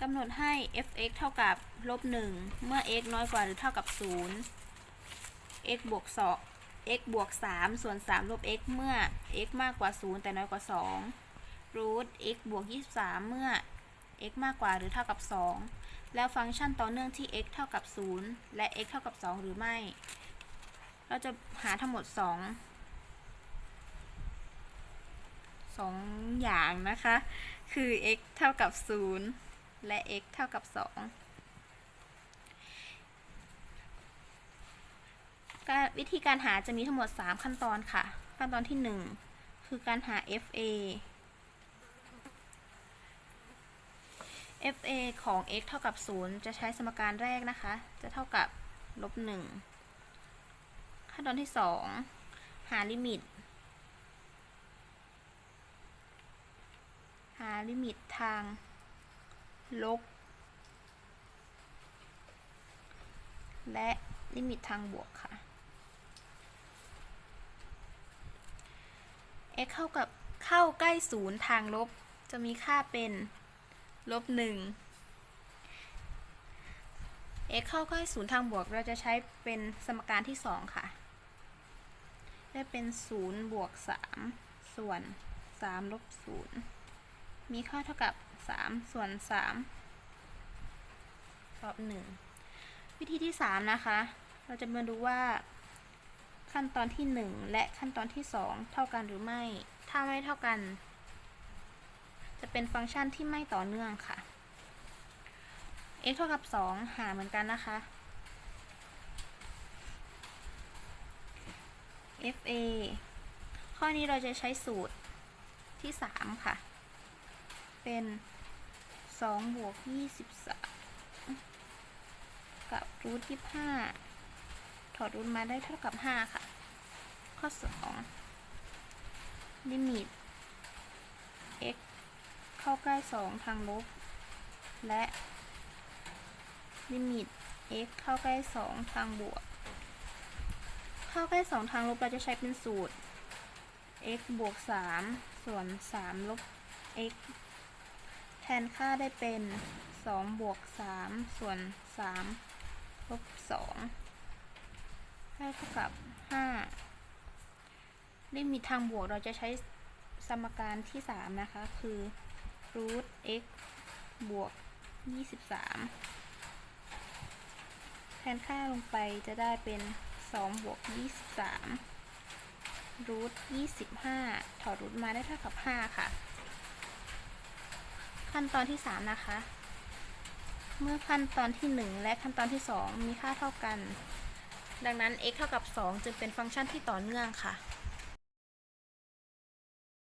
กำหนดให้ f(x) เท่ากับลบ1เมื่อ x น้อยกว่าหรือเท่ากับ 0 x บวก2 x บวก 3 ส่วน 3 ลบ x เมื่อ x มากกว่า 0 แต่น้อยกว่า 2 root x บวก 23 เมื่อ x มากกว่าหรือเท่ากับ 2 แล้วฟังก์ชันต่อเนื่องที่ x เท่ากับ 0 และ x เท่ากับ 2 หรือไม่ เราจะหาทั้งหมด2สองอย่างนะคะ คือ x เท่ากับ 0 และ x เท่ากับ 2 การวิธีการหาจะมีทั้งหมด 3 ขั้นตอนค่ะ ขั้นตอนที่ 1 คือการหา fa fa ของ x เท่ากับ 0 จะใช้สมการแรกนะคะ จะเท่ากับลบ 1 ขั้นตอนที่ 2 หาลิมิต หาลิมิตทาง ลบ และลิมิตทางบวกค่ะ x เข้ากับเข้าใกล้ศูนย์ทางลบ จะมีค่าเป็นลบหนึ่ง x เข้าใกล้ศูนย์ทางบวกเราจะใช้เป็นสมการที่สองค่ะ ได้เป็นศูนย์บวกสามส่วนสามลบศูนย์ มีค่าเท่ากับ 3 ส่วน3ลบ1 วิธีที่ 3 นะคะ เราจะมาดูว่าขั้นตอนที่ 1 และขั้นตอนที่ 2 เท่ากันหรือไม่ ถ้าไม่เท่ากัน จะเป็นฟังก์ชันที่ไม่ต่อเนื่องค่ะ x เท่ากับ 2 หาเหมือนกันนะคะ fa ข้อนี้เราจะใช้สูตรที่ 3 ค่ะ เป็นสองบวกยี่สิบสามกับรูทยี่ห้าถอดรูทมาได้เท่ากับห้าค่ะ ข้อสองลิมิต x เข้าใกล้สองทางลบ และลิมิต x เข้าใกล้สองทางบวก เข้าใกล้สองทางลบเราจะใช้เป็นสูตร x บวกสามส่วนสามลบ x ทนค่าได้เป็น2บวก3ส่วน3ลบ2ให้เท่ากับ5ลิมิตทางบวกเราจะใช้สมการที่ 3 นะคะ คือ root x บวก 23 แทนค่าลงไปจะได้เป็น2บวก 23 root 25 ถอดรูทมาได้เท่ากับ 5 ค่ะ ขั้นตอนที่ 3 นะคะ เมื่อขั้นตอนที่ 1 และขั้นตอนที่ 2 มีค่าเท่ากัน ดังนั้น x เท่ากับ 2 จึงเป็นฟังก์ชันที่ต่อเนื่องค่ะ